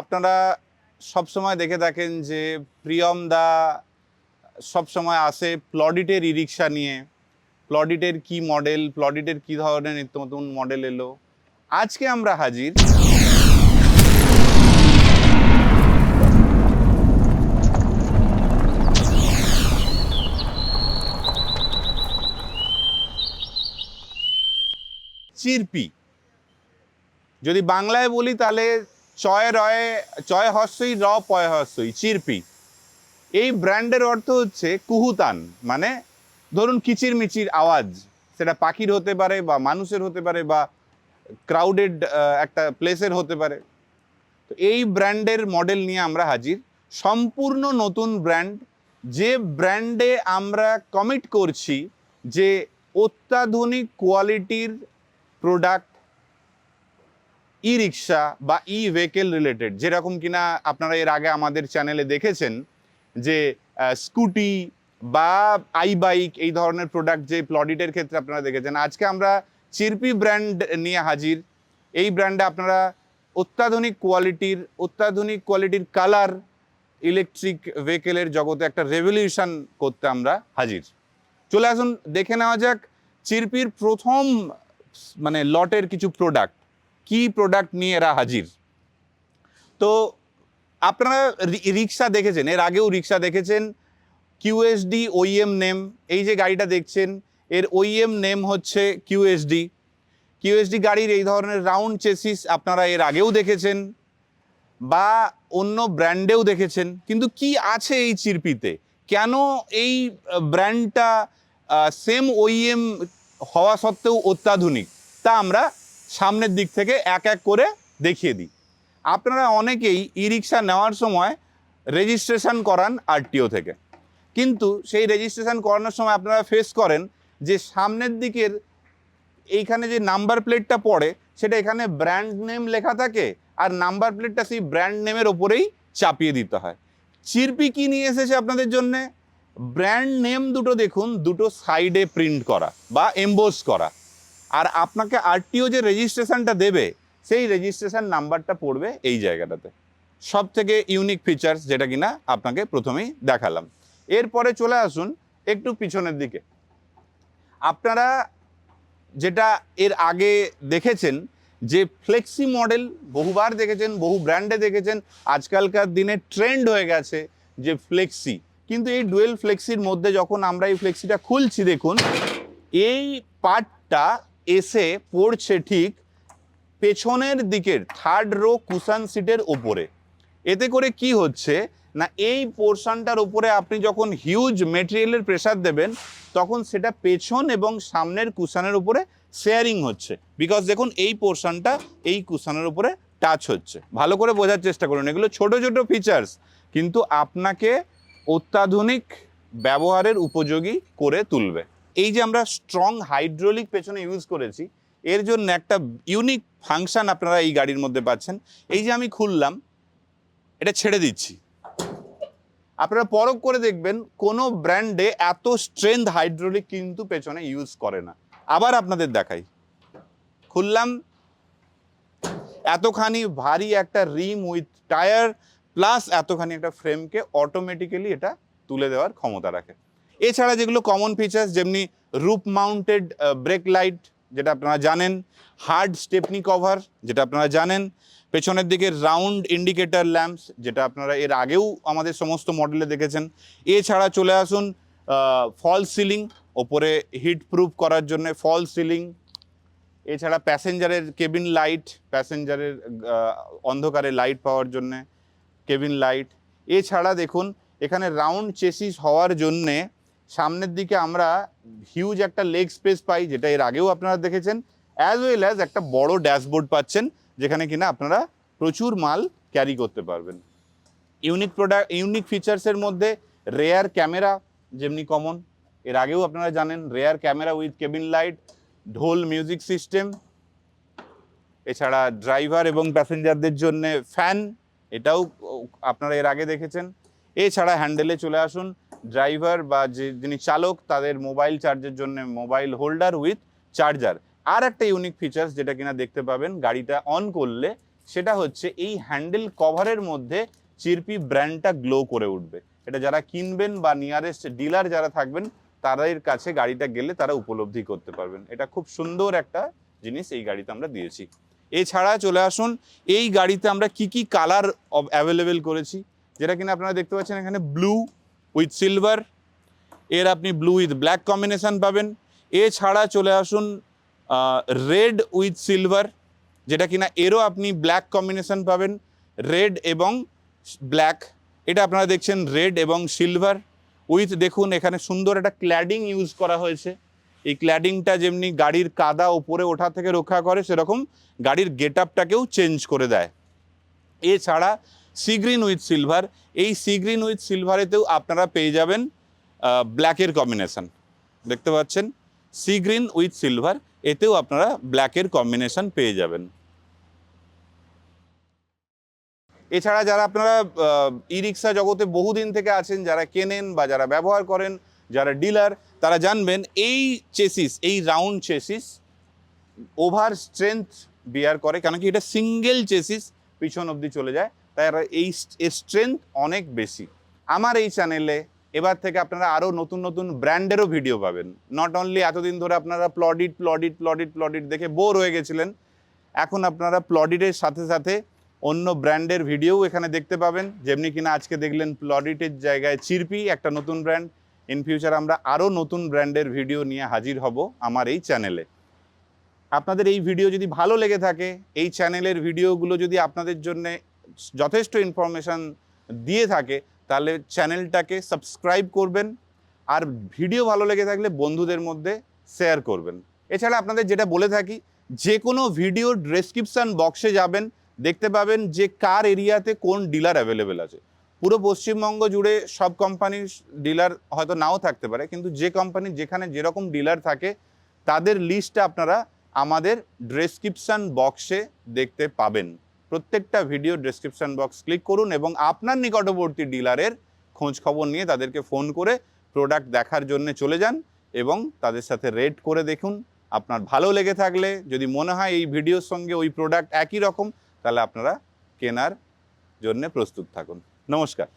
আপনারা সবসময় দেখে থাকেন যে প্রিয়ম দা সবসময় আসে প্লডিটের ই রিক্সা নিয়ে। প্লডিটের কি মডেল প্লডিটের কি ধরনের নিত্য নতুন মডেল এলো। আজকে আমরা হাজির। চিরপি যদি বাংলায় বলি তাহলে চয় রয়, চয় হস্যই র, পয় হস্যই, চিরপি। এই ব্র্যান্ডের অর্থ হচ্ছে কুহুতান মানে ধরুন কিচিরমিচির আওয়াজ। সেটা পাখির হতে পারে বা মানুষের হতে পারে বা ক্রাউডেড একটা প্লেসের হতে পারে। তো এই ব্র্যান্ডের মডেল নিয়ে আমরা হাজির। সম্পূর্ণ নতুন ব্র্যান্ড, যে ব্র্যান্ডে আমরা কমিট করছি যে অত্যাধুনিক কোয়ালিটির প্রোডাক্ট ই রিক্সা বা ই ভেহিকেল রিলেটেড যেরকম কিনা আপনারা এর আগে আমাদের চ্যানেলে দেখেছেন যে স্কুটি বা আই বাইক এই ধরনের প্রোডাক্ট যে প্লডিটের ক্ষেত্রে আপনারা দেখেছেন। আজকে আমরা চিরপি ব্র্যান্ড নিয়ে হাজির। এই ব্র্যান্ডে আপনারা অত্যাধুনিক কোয়ালিটির অত্যাধুনিক কোয়ালিটির কালার ইলেকট্রিক ভেহিকেলের জগতে একটা রেভলিউশন করতে আমরা হাজির। চলে আসুন, দেখে নেওয়া যাক চিরপির প্রথম মানে লটের কিছু প্রোডাক্ট কি প্রোডাক্ট নিয়ে এরা হাজির? তো আপনারা রিক্সা দেখেছেন, এর আগেও রিক্সা দেখেছেন কিউএসডি ওইএম নেম এই যে গাড়িটা দেখছেন, এর ওইএম নেম হচ্ছে কিউএসডি কিউএসডি গাড়ির এই ধরনের রাউন্ড চেসিস আপনারা এর আগেও দেখেছেন, বা অন্য ব্র্যান্ডেও দেখেছেন, কিন্তু কি আছে এই চিরপিতে? কেন এই ব্র্যান্ডটা সেম ওইএম হওয়া সত্ত্বেও অত্যাধুনিক? তা আমরা সামনের দিক থেকে এক এক করে দেখিয়ে দিই। আপনারা অনেকেই ই রিক্সা নেওয়ার সময় রেজিস্ট্রেশন করান আরটিও থেকে। কিন্তু সেই রেজিস্ট্রেশন করানোর সময় আপনারা ফেস করেন যে সামনের দিকের এইখানে যে নাম্বার প্লেটটা পড়ে, সেটা এখানে ব্র্যান্ড নেম লেখা থাকে আর নাম্বার প্লেটটা সেই ব্র্যান্ড নেমের ওপরেই চাপিয়ে দিতে হয়। চিরপি কি নিয়ে এসেছে আপনাদের জন্যে? ব্র্যান্ড নেম দুটো দেখুন, দুটো সাইডে প্রিন্ট করা বা এম্বোস করা। আর আপনাকে আরটিও যে রেজিস্ট্রেশনটা দেবে, সেই রেজিস্ট্রেশন নাম্বারটা পড়বে এই জায়গাটাতে। সব থেকে ইউনিক ফিচার্স যেটা কিনা আপনাকে প্রথমেই দেখালাম। এরপরে চলে আসুন একটু পিছনের দিকে। আপনারা যেটা এর আগে দেখেছেন, যে ফ্লেক্সি মডেল বহুবার দেখেছেন, বহু ব্র্যান্ডে দেখেছেন, আজকালকার দিনে ট্রেন্ড হয়ে গেছে যে ফ্লেক্সি কিন্তু এই ডুয়েল ফ্লেক্সির মধ্যে যখন আমরা এই ফ্লেক্সিটা খুলছি, দেখুন, এই পার্টটা এসে পড়ছে ঠিক পেছনের দিকের থার্ড রো কুশন সিটের ওপরে এতে করে কি হচ্ছে না, এই পোর্শনটার উপরে আপনি যখন হিউজ মেটেরিয়ালের প্রেসার দেবেন, তখন সেটা পেছন এবং সামনের কুশনের উপরে শেয়ারিং হচ্ছে। বিকজ দেখুন, এই পোর্শনটা এই কুশনের উপরে টাচ হচ্ছে। ভালো করে বোঝার চেষ্টা করুন। এগুলো ছোট ছোট ফিচার্স কিন্তু আপনাকে অত্যাধুনিক ব্যবহারের উপযোগী করে তুলবে। এই যে আমরা স্ট্রং হাইড্রোলিক পেছনে ইউজ করেছি, এর জন্য একটা ইউনিক ফাংশন আপনারা এই গাড়ির মধ্যে পাচ্ছেন। এই যে আমি খুললাম, এটা ছেড়ে দিচ্ছি। আপনারা পরখ করে দেখবেন, কোনো ব্র্যান্ডে এত স্ট্রেংথ হাইড্রোলিক কিন্তু পেছনে ইউজ করে না। আবার আপনাদের দেখাই। খুললাম, এতখানি ভারী একটা রিম উইথ টায়ার প্লাস এতখানি একটা ফ্রেমকে অটোমেটিক্যালি এটা তুলে দেওয়ার ক্ষমতা রাখে। এছাড়া যেগুলো কমন ফিচার্স যেমনি রুপ মাউন্টেড ব্রেক লাইট যেটা আপনারা জানেন হার্ড স্টেপনি কভার যেটা আপনারা জানেন, পেছনের দিকে রাউন্ড ইন্ডিকেটর ল্যাম্পস যেটা আপনারা এর আগেও আমাদের সমস্ত মডেলে দেখেছেন। এছাড়া চলে আসুন ফল সিলিং ওপরে হিট প্রুফ করার জন্য ফল সিলিং এছাড়া প্যাসেঞ্জারের কেবিন লাইট প্যাসেঞ্জারের অন্ধকারে লাইট পাওয়ার জন্য কেবিন লাইট এছাড়া দেখুন, এখানে রাউন্ড চেসিস হওয়ার জন্যে সামনের দিকে আমরা হিউজ একটা লেগ স্পেস পাই, যেটা এর আগেও আপনারা দেখেছেন অ্যাজ ওয়েল অ্যাজ একটা বড় ড্যাশবোর্ড পাচ্ছেন, যেখানে কিনা আপনারা প্রচুর মাল ক্যারি করতে পারবেন। ইউনিক প্রোডাক্ট ইউনিক ফিচার্সের মধ্যে রেয়ার ক্যামেরা যেমনি কমন এর আগেও আপনারা জানেন rear camera with cabin light ঢোল মিউজিক সিস্টেম এছাড়া ড্রাইভার এবং প্যাসেঞ্জারদের জন্য ফ্যান এটাও আপনারা এর আগে দেখেছেন। এছাড়া হ্যান্ডেলে চলে আসুন। ড্রাইভার বা যে যিনি চালক, তাদের মোবাইল চার্জের জন্য মোবাইল হোল্ডার উইথ চার্জার। আর একটা ইউনিক ফিচার্স যেটা কিনা দেখতে পাবেন গাড়িটা অন করলে, সেটা হচ্ছে এই হ্যান্ডেল কভারের মধ্যে চিরপি ব্র্যান্ডটা গ্লো করে উঠবে। এটা যারা কিনবেন বা নিয়ারেস্ট ডিলার যারা থাকবেন, তাদের কাছে গাড়িটা গেলে তারা উপলব্ধি করতে পারবেন। এটা খুব সুন্দর একটা জিনিস এই গাড়িতে আমরা দিয়েছি। এছাড়া চলে আসুন, এই গাড়িতে আমরা কি কি কালার অ্যাভেলেবেল করেছি? যেটা কিনা আপনারা দেখতে পাচ্ছেন এখানে ব্লু উইথ সিলভার এর আপনি ব্লু উইথ ব্ল্যাক কম্বিনেশন পাবেন। এছাড়া চলে আসুন রেড উইথ সিলভার যেটা কিনা এরও আপনি ব্ল্যাক কম্বিনেশন পাবেন। রেড এবং ব্ল্যাক এটা আপনারা দেখছেন রেড এবং সিলভার উইথ দেখুন, এখানে সুন্দর একটা ক্ল্যাডিং ইউজ করা হয়েছে। এই ক্ল্যাডিংটা যেমনি গাড়ির কাদা ওপরে ওঠা থেকে রক্ষা করে, সেরকম গাড়ির গেট আপটাকেও চেঞ্জ করে দেয়। এছাড়া সি গ্রিন উইথ সিলভার এই সি গ্রিন উইথ সিলভারেতেও আপনারা পেয়ে যাবেন ব্ল্যাকের কম্বিনেশন দেখতে পাচ্ছেন? সি গ্রিন উইথ সিলভার এতেও আপনারা ব্ল্যাকের কম্বিনেশন পেয়ে যাবেন। এছাড়া যারা আপনারা ই রিক্সা জগতে বহুদিন থেকে আছেন, যারা কেনেন বা যারা ব্যবহার করেন, যারা ডিলার তারা জানবেন এই চেসিস এই round chassis over strength bear করে কেন কি এটা সিঙ্গেল চেসিস পিছন অবধি চলে যায়। তাই আর এই স্ট্রেংথ অনেক বেশি। আমার এই চ্যানেলে এবার থেকে আপনারা আরও নতুন নতুন ব্র্যান্ডেরও ভিডিও পাবেন। নট অনলি এতদিন ধরে আপনারা প্লডিট প্লডিট প্লডিট প্লডিট দেখে বোর হয়ে গেছিলেন, এখন আপনারা প্লডিটের সাথে সাথে অন্য ব্র্যান্ডের ভিডিও এখানে দেখতে পাবেন। যেমনি কিনা আজকে দেখলেন প্লডিটের জায়গায় চিরপি একটা নতুন ব্র্যান্ড ইন ফিউচার আমরা আরও নতুন ব্র্যান্ডের ভিডিও নিয়ে হাজির হব আমার এই চ্যানেলে আপনাদের এই ভিডিও যদি ভালো লেগে থাকে, এই চ্যানেলের ভিডিওগুলো যদি আপনাদের জন্য যথেষ্ট ইনফরমেশান দিয়ে থাকে, তাহলে চ্যানেলটাকে সাবস্ক্রাইব করবেন আর ভিডিও ভালো লেগে থাকলে বন্ধুদের মধ্যে শেয়ার করবেন। এছাড়া আপনাদের যেটা বলে থাকি, যে কোনো ভিডিও ডেসক্রিপশান বক্সে যাবেন, দেখতে পাবেন যে কার এরিয়াতে কোন ডিলার অ্যাভেলেবেল আছে। পুরো পশ্চিমবঙ্গ জুড়ে সব কোম্পানির ডিলার হয়তো নাও থাকতে পারে, কিন্তু যে কোম্পানি যেখানে যেরকম ডিলার থাকে, তাদের লিস্টটা আপনারা আমাদের ডেসক্রিপশান বক্সে দেখতে পাবেন। প্রত্যেকটা ভিডিও ডেসক্রিপশন বক্স ক্লিক করুন এবং আপনার নিকটবর্তী ডিলারের খোঁজ খবর নিয়ে তাদেরকে ফোন করে প্রোডাক্ট দেখার জন্য চলে যান এবং তাদের সাথে রেট করে দেখুন। আপনার ভালো লেগে থাকলে, যদি মনে হয় এই ভিডিওর সঙ্গে ওই প্রোডাক্ট একই রকম, তাহলে আপনারা কেনার জন্য প্রস্তুত থাকুন। নমস্কার।